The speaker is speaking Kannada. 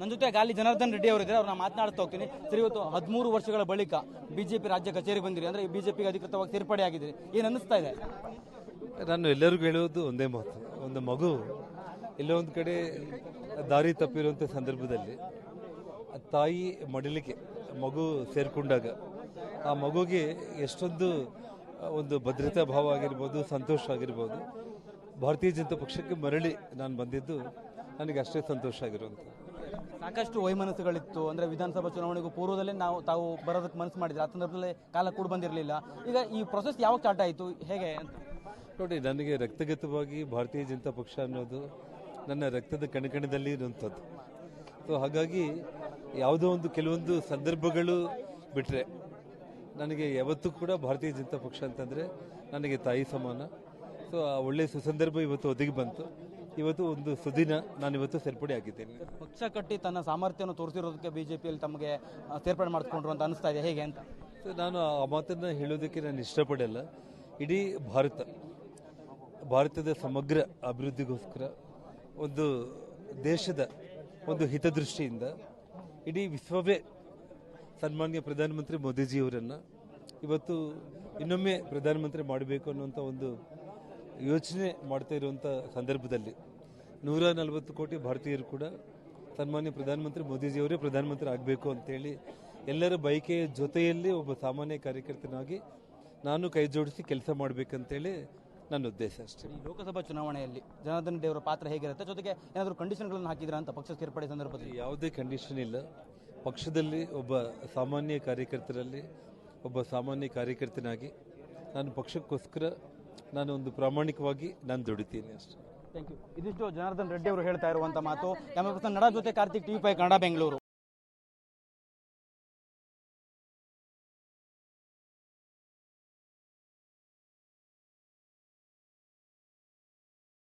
ನನ್ನ ಜೊತೆ ಗಾಲಿ ಜನಾರ್ದನ್ ರೆಡ್ಡಿ ಅವರಿದ್ದಾರೆ ಅವ್ರನ್ನ ಮಾತನಾಡ್ತಾ ಹೋಗ್ತೀನಿ. ಸರಿ, ಇವತ್ತು ಹದಿಮೂರು ವರ್ಷಗಳ ಬಳಿಕ ಬಿಜೆಪಿ ರಾಜ್ಯ ಕಚೇರಿ ಬಂದಿರಿ ಅಂದ್ರೆ ಬಿಜೆಪಿಗೆ ಅಧಿಕೃತವಾಗಿ ಸೇರ್ಪಡೆ ಆಗಿದ್ದೀರಿ. ಏನ್ ಅನ್ನಿಸ್ತಾ ಇದೆ? ನಾನು ಎಲ್ಲರಿಗೂ ಹೇಳೋದು ಒಂದೇ ಮಾತು. ಒಂದು ಮಗು ಎಲ್ಲೋ ಒಂದು ಕಡೆ ದಾರಿ ತಪ್ಪಿರುವಂಥ ಸಂದರ್ಭದಲ್ಲಿ ತಾಯಿ ಮಡಿಲಿಕೆ ಮಗು ಸೇರ್ಕೊಂಡಾಗ ಆ ಮಗುಗೆ ಎಷ್ಟೊಂದು ಒಂದು ಭದ್ರತಾ ಭಾವ ಆಗಿರ್ಬೋದು, ಸಂತೋಷ ಆಗಿರ್ಬೋದು, ಭಾರತೀಯ ಜನತಾ ಪಕ್ಷಕ್ಕೆ ಮರಳಿ ನಾನು ಬಂದಿದ್ದು ನನಗೆ ಅಷ್ಟೇ ಸಂತೋಷ ಆಗಿರುವಂಥದ್ದು. ಸಾಕಷ್ಟು ವೈಮನಸ್ಸುಗಳಿತ್ತು. ಅಂದ್ರೆ ವಿಧಾನಸಭಾ ಚುನಾವಣೆಗೂ ಪೂರ್ವದಲ್ಲೇ ನಾವು ತಾವು ಬರೋದಕ್ಕೆ ಮನಸ್ಸು ಮಾಡಿದ್ರೆ. ಆ ಸಂದರ್ಭದಲ್ಲಿ ಕಾಲ ಕೂಡ ಬಂದಿರಲಿಲ್ಲ. ಈಗ ಈ ಪ್ರೊಸೆಸ್ ಯಾವಾಗ ಸ್ಟಾರ್ಟ್ ಆಯಿತು? ಹೇಗೆ ನೋಡಿ, ನನಗೆ ರಕ್ತಗತವಾಗಿ ಭಾರತೀಯ ಜನತಾ ಪಕ್ಷ ಅನ್ನೋದು ನನ್ನ ರಕ್ತದ ಕಣಕಣದಲ್ಲಿ ಇರುವಂಥದ್ದು. ಸೊ ಹಾಗಾಗಿ ಯಾವುದೋ ಒಂದು ಕೆಲವೊಂದು ಸಂದರ್ಭಗಳು ಬಿಟ್ಟರೆ ನನಗೆ ಯಾವತ್ತೂ ಕೂಡ ಭಾರತೀಯ ಜನತಾ ಪಕ್ಷ ಅಂತಂದರೆ ನನಗೆ ತಾಯಿ ಸಮಾನ. ಸೊ ಆ ಒಳ್ಳೆಯ ಸುಸಂದರ್ಭ ಇವತ್ತು ಒದಗಿ ಬಂತು. ಇವತ್ತು ಒಂದು ಸುದಿನ ನಾನು ಇವತ್ತು ಸೇರ್ಪಡೆ ಆಗಿದ್ದೇನೆ. ಪಕ್ಷ ಕಟ್ಟಿ ತನ್ನ ಸಾಮರ್ಥ್ಯವನ್ನು ತೋರಿಸಿರೋದಕ್ಕೆ ಬಿಜೆಪಿಯಲ್ಲಿ ತಮಗೆ ಸೇರ್ಪಡೆ ಮಾಡಿಕೊಂಡ್ರು ಅಂತ ಅನಿಸ್ತಾ ಇದೆ. ಹೇಗೆ ಅಂತ? ನಾನು ಆ ಮಾತನ್ನು ಹೇಳೋದಕ್ಕೆ ನಾನು ಇಷ್ಟಪಡಲ್ಲ. ಇಡೀ ಭಾರತ ಭಾರತದ ಸಮಗ್ರ ಅಭಿವೃದ್ಧಿಗೋಸ್ಕರ ಒಂದು ದೇಶದ ಒಂದು ಹಿತದೃಷ್ಟಿಯಿಂದ ಇಡೀ ವಿಶ್ವವೇ ಸನ್ಮಾನ್ಯ ಪ್ರಧಾನಮಂತ್ರಿ ಮೋದಿಜಿಯವರನ್ನು ಇವತ್ತು ಇನ್ನೊಮ್ಮೆ ಪ್ರಧಾನಮಂತ್ರಿ ಮಾಡಬೇಕು ಅನ್ನುವಂಥ ಒಂದು ಯೋಚನೆ ಮಾಡ್ತಾ ಇರುವಂಥ ಸಂದರ್ಭದಲ್ಲಿ ನೂರ ನಲವತ್ತು ಕೋಟಿ ಭಾರತೀಯರು ಕೂಡ ಸನ್ಮಾನ್ಯ ಪ್ರಧಾನಮಂತ್ರಿ ಮೋದಿಜಿಯವರೇ ಪ್ರಧಾನಮಂತ್ರಿ ಆಗಬೇಕು ಅಂತೇಳಿ ಎಲ್ಲರ ಬಯಕೆಯ ಜೊತೆಯಲ್ಲಿ ಒಬ್ಬ ಸಾಮಾನ್ಯ ಕಾರ್ಯಕರ್ತನಾಗಿ ನಾನು ಕೈ ಜೋಡಿಸಿ ಕೆಲಸ ಮಾಡಬೇಕಂತೇಳಿ ನನ್ನ ಉದ್ದೇಶ ಅಷ್ಟೇ. ಈ ಲೋಕಸಭಾ ಚುನಾವಣೆಯಲ್ಲಿ ಜನಾರ್ದನ್ ದೇವರ ಅವರ ಪಾತ್ರ ಹೇಗಿರುತ್ತೆ? ಜೊತೆಗೆ ಏನಾದರೂ ಕಂಡೀಷನ್ಗಳನ್ನು ಹಾಕಿದ್ರ ಅಂತ ಪಕ್ಷ ಸೇರ್ಪಡೆ ಸಂದರ್ಭದಲ್ಲಿ? ಯಾವುದೇ ಕಂಡೀಷನ್ ಇಲ್ಲ. ಪಕ್ಷದಲ್ಲಿ ಒಬ್ಬ ಸಾಮಾನ್ಯ ಕಾರ್ಯಕರ್ತರಲ್ಲಿ ಒಬ್ಬ ಸಾಮಾನ್ಯ ಕಾರ್ಯಕರ್ತನಾಗಿ ನಾನು ಪಕ್ಷಕ್ಕೋಸ್ಕರ ನಾನು ಒಂದು ಪ್ರಾಮಾಣಿಕವಾಗಿ ನಾನು ದುಡಿತೀನಿ ಅಷ್ಟೇ. ಥ್ಯಾಂಕ್ ಯು ಇದಿಷ್ಟು ಜನಾರ್ದನ್ ರೆಡ್ಡಿ ಅವರು ಹೇಳ್ತಾ ಇರುವಂತ ಮಾತು. ಕ್ಯಾಮರಾ ಪರ್ಸನ್ ನಡ ಜೊತೆ ಕಾರ್ತಿಕ್ ಟಿವಿ ಫೈ ಕನ್ನಡ ಬೆಂಗಳೂರು.